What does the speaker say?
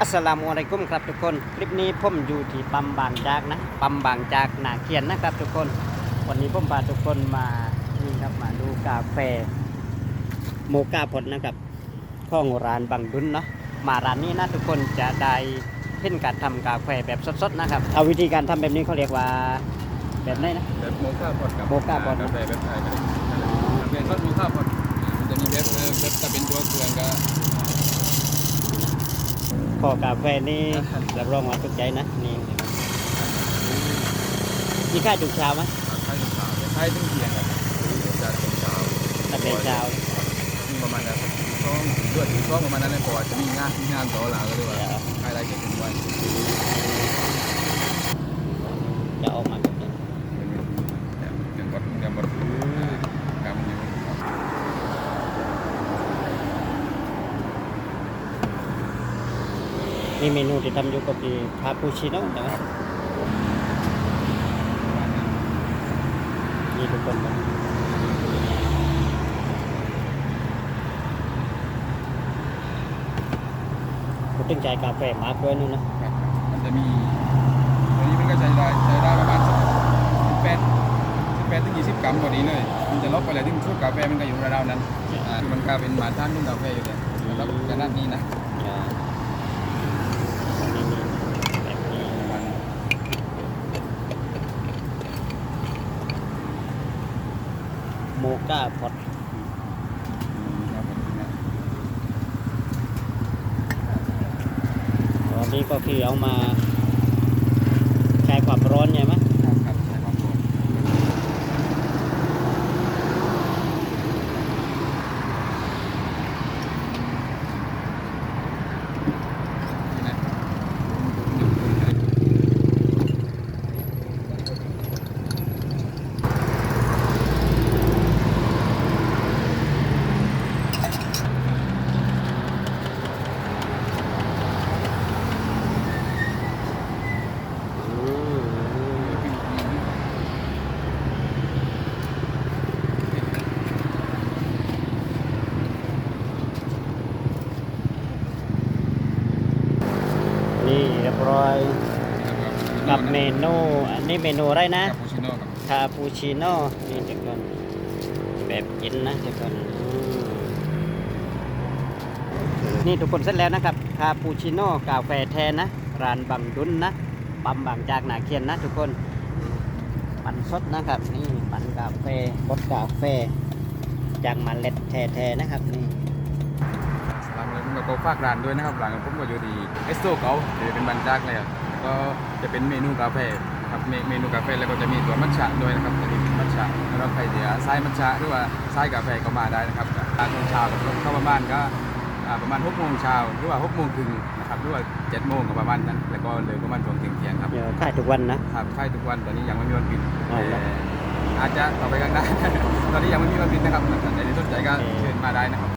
อัสสลามุอะลัยกุมครับทุกคน คลิปนี้ผมอยู่ที่ปั๊มบางจากนะปั๊มบางจากนาเขียนนะครับทุกคน วันนี้ผมพาทุกคนมานี่ครับมาดูกาแฟโมกาพดนะครับของร้านบางดุนเนาะมาร้านนี้นะทุกคนจะได้เห็นการทำกาแฟแบบสดๆนะครับ เอาวิธีการทำแบบนี้เขาเรียกว่าแบบไหนนะแบบโมฆะพอดกับโมฆะพอดกาแฟแบบไทยก็ได้กาแฟทอดโมฆะพอดมันจะมีแบบเออแบบถ้าเป็นตัวเครื่องก็ พอกาแฟนี่รับรองว่าถูกใจนะนี่มีค่ายทุกเช้าไหมไทยทุกเช้าไทยทุกเที่ยงครับจะตอนเช้าถ้าเป็นเช้ามีประมาณนั้นครับช่องเลือดถึงช่องประมาณนั้นเลยพอจะมีงานมีงานต่อหลังก็เลยว่าใครได้เก็บเป็นวัน จะออกมาแบบนี้ ยังบดยังบดกำอยู่ นี่เมนูที่ทำอยู่ก็คือคาปูชิโน่นะครับนี่ทุกคนนะพูดถึงใจกาแฟมากด้วยนู่นนะ ครับมันจะมีตัวนี้มันก็ใช้ได้ใช้ได้ประมาณสิบแปดสิบแปดถึงยี่สิบกรัมพอดีเลย มันจะลบไปเลยถึงชุดกาแฟมันก็อยู่ราวๆนั้นอ่าคือมันก็เป็นมาตรฐานของกาแฟอยู่เลยแล้วขนาดนี้นะ อ่านี่นี่แบบนี้ มัน โมก้าพอดตอนนี้ก็คือเอามาคลายความร้อนใช่ไหม ครับครับใช้ความร้อนนี่นะดูดูเลย นี่เรียบร้อย กับเมนนูอันนี้เมนูอะไรนะคาปูชิโน่ครับคาปูชิโน่นี่ทุกคนแบบเย็นนะทุกคนอืมนี่ทุกคนเสร็จแล้วนะครับคาปูชิโน่กาแฟแทนนะร้านบังดุนนะปั๊มบางจากนาเคียนนะทุกคนปั่นสดนะครับนี่ปั่นกาแฟบดกาแฟจากเมล็ดแท้ๆนะครับนี่ส ลามเลยผมก็ฝากร้านด้วยนะครับร้านของผมก็อยู่ที่เอสโซเก่าเดี๋ยวเป็นบันจากเลยครับแล้วก็จะเป็นเมนูกาแฟครับเมเมนูกาแฟแล้วก็จะมีตัวมัทฉะด้วยนะครับจะมีมัทฉะแล้วก็ใครเดียไส้มัทฉะหรือว่าไส้กาแฟก็มาได้นะครับทานตอนเช้ากับเข้าประมาณก็อ่าประมาณ6โมงเช้าหรือว่า6โมงครึ่งนะครับหรือว่า7โมงก็ประมาณนั้น แล้วก็เลยประมาณช่วงเที่ยงๆครับเดี๋ยวขายทุกวันนะครับใช่ทุกวันตอนนี้ยังไม่มีวันปิดอ๋อครับแต่อาจจะต่อไปข้างหน้าตอนนี้ยังไม่มีวันปิดนะครับแต่ในสนใจก็โอเคเชิญมาได้นะครับ